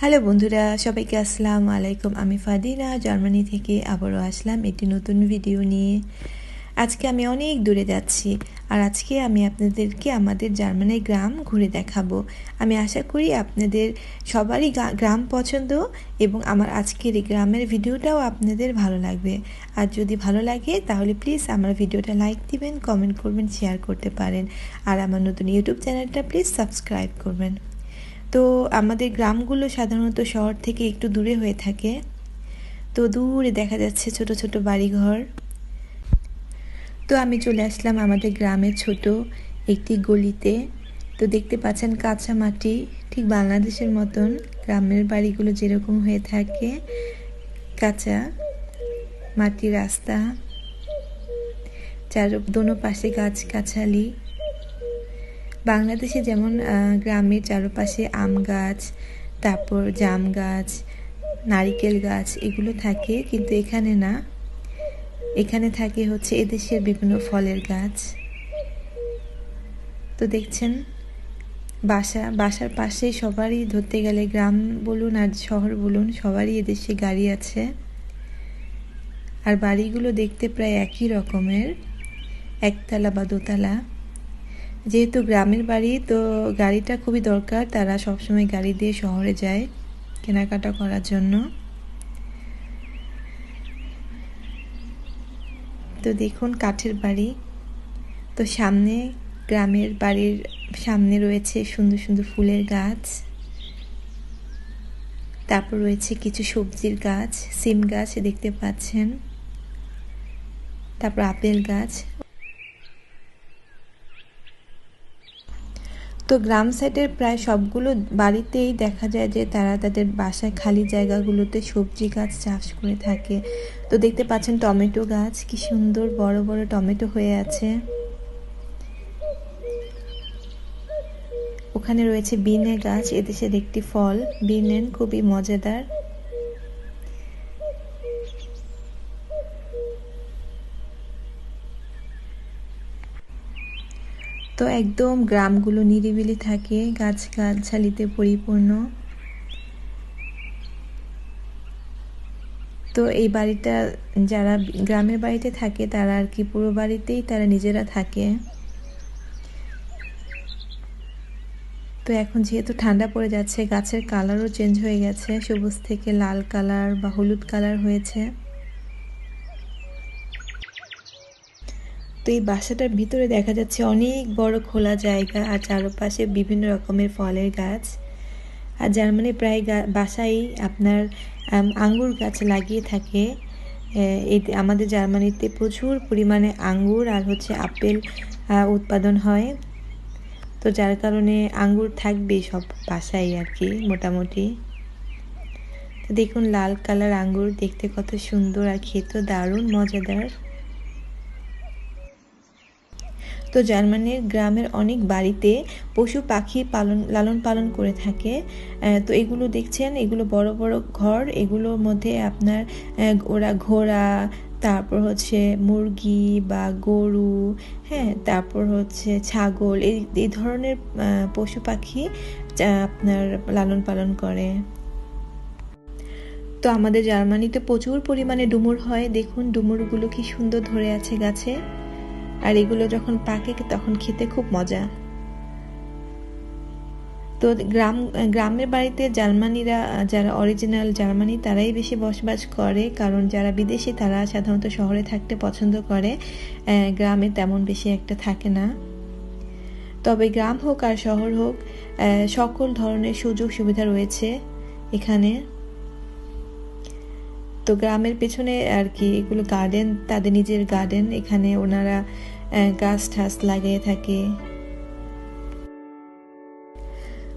Hello বন্ধুরা, সবাইকে আসসালামু আলাইকুম। আমি ফাদিনা, জার্মানি থেকে আবারও আসলাম একটি নতুন ভিডিও নিয়ে। আজকে আমি অনেক দূরে যাচ্ছি আর আজকে আমি আপনাদেরকে আমাদের জার্মানির গ্রাম ঘুরে দেখাবো। আমি আশা করি আপনাদের সবারই গ্রাম পছন্দ এবং আমার আজকের এই গ্রামের ভিডিওটাও আপনাদের ভালো লাগবে। আর যদি ভালো লাগে, তাহলে প্লিজ আমার ভিডিওটা লাইক দিবেন, কমেন্ট করবেন, শেয়ার করতে পারেন। আর আমার নতুন ইউটিউব চ্যানেলটা প্লিজ সাবস্ক্রাইব করবেন। তো আমাদের গ্রামগুলো সাধারণত শহর থেকে একটু দূরে হয়ে থাকে। তো দূরে দেখা যাচ্ছে ছোট ছোট বাড়িঘর। তো আমি চলে আসলাম আমাদের গ্রামের ছোট একটি গলিতে। তো দেখতে পাচ্ছেন কাঁচা মাটি, ঠিক বাংলাদেশের মতন। গ্রামের বাড়িগুলো যেরকম হয়ে থাকে, কাঁচা মাটির রাস্তা। চার দোনো পাশে গাছ গাছালি বাংলাদেশে যেমন গ্রামের চারপাশে আম গাছ, তারপর জাম গাছ, নারিকেল গাছ এগুলো থাকে, কিন্তু এখানে না। এখানে থাকে হচ্ছে এদেশের বিভিন্ন ফলের গাছ। তো দেখছেন, বাসা, বাসার পাশেই সবারই ধরতে গেলে গ্রাম বলুন আর শহর বলুন, সবারই এদেশে গাড়ি আছে। আর বাড়িগুলো দেখতে প্রায় একই রকমের, একতলা বা দোতলা। যেহেতু গ্রামের বাড়ি, তো গাড়িটা খুবই দরকার। তারা সবসময় গাড়ি দিয়ে শহরে যায় কেনাকাটা করার জন্য। তো দেখুন কাঠের বাড়ি। তো সামনে গ্রামের বাড়ির সামনে রয়েছে সুন্দর সুন্দর ফুলের গাছ। তারপর রয়েছে কিছু সবজির গাছ, সিম গাছ দেখতে পাচ্ছেন। তারপর আপেল গাছ। তো গ্রাম সাইডের প্রায় সবগুলো বাড়িতেই দেখা যায় যে তারা তাদের বাসায় খালি জায়গাগুলোতে সবজি গাছ চাষ করে থাকে। তো দেখতে পাচ্ছেন টমেটো গাছ, কি সুন্দর বড় বড় টমেটো হয়ে আছে। ওখানে রয়েছে বিনে গাছ এদেশের একটি ফল। বিনেন খুবই মজাদার। একদম গ্রামগুলো নিরিবিলি থাকে গাছ গাছালিতে পরিপূর্ণ। তো এই বাড়িটা যারা গ্রামের বাড়িতে থাকে, তারা আর কি পুরো বাড়িতেই তারা নিজেরা থাকে। তো এখন যেহেতু ঠান্ডা পড়ে যাচ্ছে, গাছের কালারও চেঞ্জ হয়ে গেছে, সবুজ থেকে লাল কালার বা হলুদ কালার হয়েছে। তো এই বাসাটার ভিতরে দেখা যাচ্ছে অনেক বড় খোলা জায়গা আর চারপাশে বিভিন্ন রকমের ফলের গাছ। আর জার্মানি প্রায় বাসাই আপনার আঙ্গুর গাছ লাগিয়ে থাকে। এই আমাদের জার্মানিতে প্রচুর পরিমাণে আঙ্গুর আর হচ্ছে আপেল উৎপাদন হয়। তো যার কারণে আঙ্গুর থাকবে সব বাসায় আর কি, মোটামুটি। তো দেখুন, লাল কালার আঙ্গুর দেখতে কত সুন্দর আর খেতেও দারুণ, মজাদার। তো জার্মানির গ্রামের অনেক বাড়িতে পশু পাখি পালন, লালন পালন করে থাকে। তো এগুলো দেখছেন, এগুলো বড় বড় ঘর। এগুলোর মধ্যে আপনার ওরা ঘোড়া, তারপর হচ্ছে মুরগি বা গরু হ্যাঁ তারপর হচ্ছে ছাগল, এই এই ধরনের পশু পাখি আপনার লালন পালন করে। তো আমাদের জার্মানিতে প্রচুর পরিমাণে ডুমুর হয়। দেখুন, ডুমুরগুলো কি সুন্দর ধরে আছে গাছে। আর এগুলো যখন পাকে, তখন খেতে খুব মজা। তো গ্রাম, গ্রামের বাড়িতে জার্মানিরা, যারা অরিজিনাল জার্মানি, তারাই বেশি বসবাস করে। কারণ যারা বিদেশি, তারা সাধারণত শহরে থাকতে পছন্দ করে। গ্রামে তেমন বেশি একটা থাকে না। তবে গ্রাম হোক আর শহর হোক সকল ধরনের সুযোগ সুবিধা রয়েছে এখানে। তো গ্রামের পেছনে আর কি এগুলো গার্ডেন তাদের নিজের গার্ডেন এখানে ওনারা গাছ ঠাস লাগিয়ে থাকে।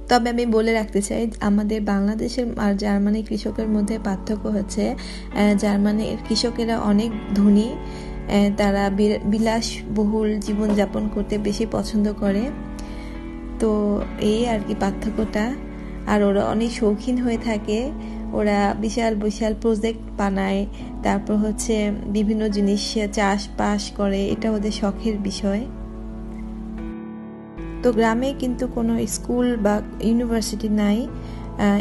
তবে আমি বলে রাখতে চাই, আমাদের বাংলাদেশের আর জার্মানি কৃষকের মধ্যে পার্থক্য হচ্ছে জার্মানির কৃষকেরা অনেক ধনী তারা বিলাসবহুল জীবনযাপন করতে বেশি পছন্দ করে। তো এই আর কি পার্থক্যটা, আর ওরা অনেক শৌখিন হয়ে থাকে। ওরা বিশাল বিশাল প্রজেক্ট বানায়। তারপর হচ্ছে বিভিন্ন জিনিস চাষবাস করে। এটা ওদের শখের বিষয়। তো গ্রামে কিন্তু কোনো স্কুল বা ইউনিভার্সিটি নাই।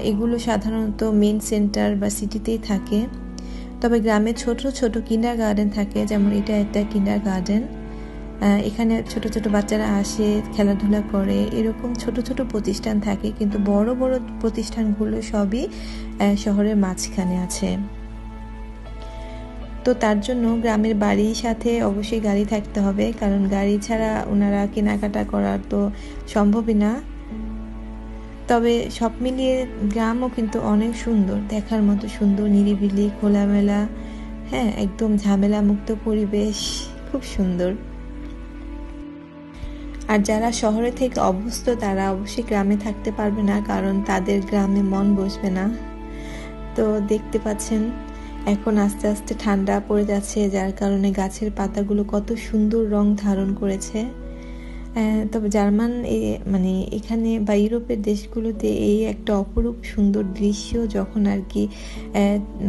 এগুলো সাধারণত মেন সেন্টার বা সিটিতেই থাকে। তবে গ্রামে ছোট ছোট কিন্ডার গার্ডেন থাকে। যেমন এটা একটা কিন্ডার গার্ডেন এখানে ছোট ছোট বাচ্চারা আসে, খেলাধুলা করে, এরকম ছোট ছোট প্রতিষ্ঠান থাকে, কিন্তু বড় বড় প্রতিষ্ঠানগুলো সবই শহরের মাঝখানে আছে। তো তার জন্য গ্রামের বাড়ির সাথে অবশ্যই গাড়ি থাকতে হবে, কারণ গাড়ি ছাড়া ওনারা কেনাকাটা করার তো সম্ভবই না। তবে সব মিলিয়ে গ্রামও কিন্তু অনেক সুন্দর, দেখার মতো সুন্দর, নিরিবিলি, খোলামেলা হ্যাঁ একদম ঝামেলা মুক্ত পরিবেশ, খুব সুন্দর। আর যারা শহরে থেকে অভ্যস্ত, তারা অবশ্যই গ্রামে থাকতে পারবে না, কারণ তাদের গ্রামে মন বসবে না। তো দেখতে পাচ্ছেন, এখন আস্তে আস্তে ঠান্ডা পড়ে যাচ্ছে, যার কারণে গাছের পাতাগুলো কত সুন্দর রং ধারণ করেছে। তবে জার্মান মানে এখানে বা ইউরোপের দেশগুলোতে এই একটা অপরূপ সুন্দর দৃশ্য যখন আর কি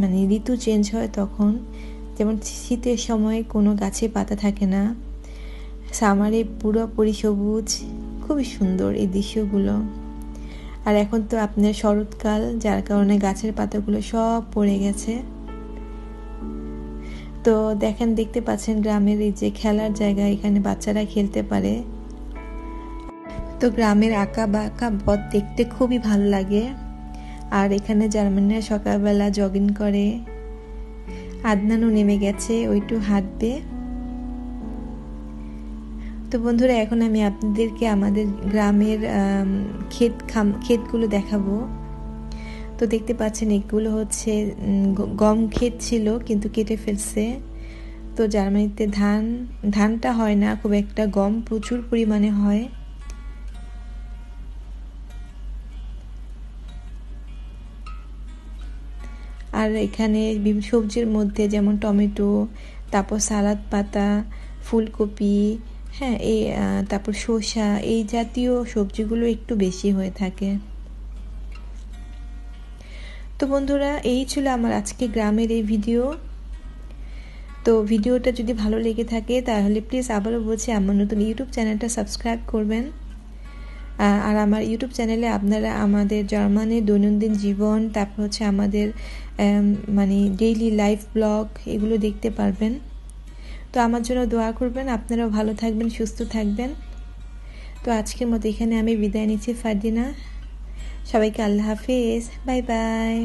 মানে ঋতু চেঞ্জ হয় তখন, যেমন শীতের সময় কোনো গাছে পাতা থাকে না সামারে পুরোপুরি সবুজ খুবই সুন্দর এই দৃশ্যগুলো। আর এখন তো আপনার শরৎকাল, যার কারণে গাছের পাতাগুলো সব পড়ে গেছে। তো দেখেন, দেখতে পাচ্ছেন গ্রামের এই যে খেলার জায়গা, এখানে বাচ্চারা খেলতে পারে। তো গ্রামের আঁকা বাঁকা পথ দেখতে খুবই ভালো লাগে। আর এখানে জার্মানিরা সকালবেলা জগিং করে। আদনানও নেমে গেছে ওইটু হাঁটবে। তো বন্ধুরা, এখন আমি আপনাদেরকে আমাদের গ্রামের ক্ষেত খাম, ক্ষেতগুলো দেখাবো। তো দেখতে পাচ্ছেন, এগুলো হচ্ছে গম ক্ষেত ছিল, কিন্তু কেটে ফেলছে। তো জার্মানিতে ধান, ধানটা হয় না, খুব একটা গম প্রচুর পরিমাণে হয়। আর এখানে সবজির মধ্যে যেমন টমেটো, তারপর সালাদ পাতা, ফুলকপি হ্যাঁ এই তারপর শসা, এই জাতীয় সবজিগুলো একটু বেশি হয়ে থাকে। তো বন্ধুরা, এই ছিল আমার আজকে গ্রামের এই ভিডিও। তো ভিডিওটা যদি ভালো লেগে থাকে, তাহলে প্লিজ আবারও বলছি, আমার নতুন ইউটিউব চ্যানেলটা সাবস্ক্রাইব করবেন। আর আমার ইউটিউব চ্যানেলে আপনারা আমাদের জার্মানির দৈনন্দিন জীবন, তারপর হচ্ছে আমাদের মানে ডেইলি লাইফ ব্লগ এগুলো দেখতে পারবেন। তো আমার জন্য দোয়া করবেন, আপনারাও ভালো থাকবেন, সুস্থ থাকবেন। তো আজকের মতো এখানে আমি বিদায় নিচ্ছি, ফারদিনা। সবাইকে আল্লাহ হাফিজ, বাই বাই।